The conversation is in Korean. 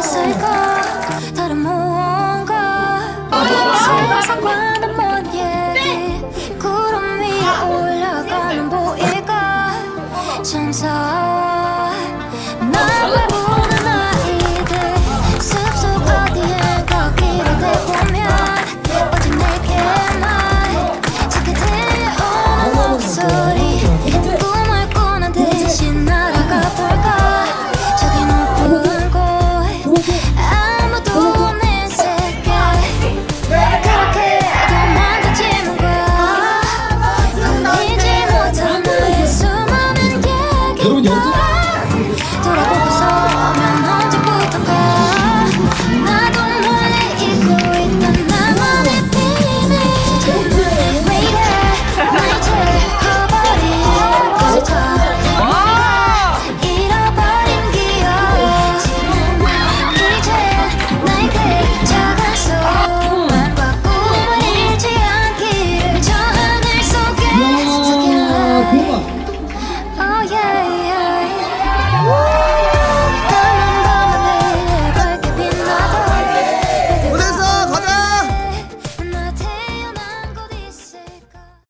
있을까 다른 무언가. 아, 상관 여러분 여기서 저라고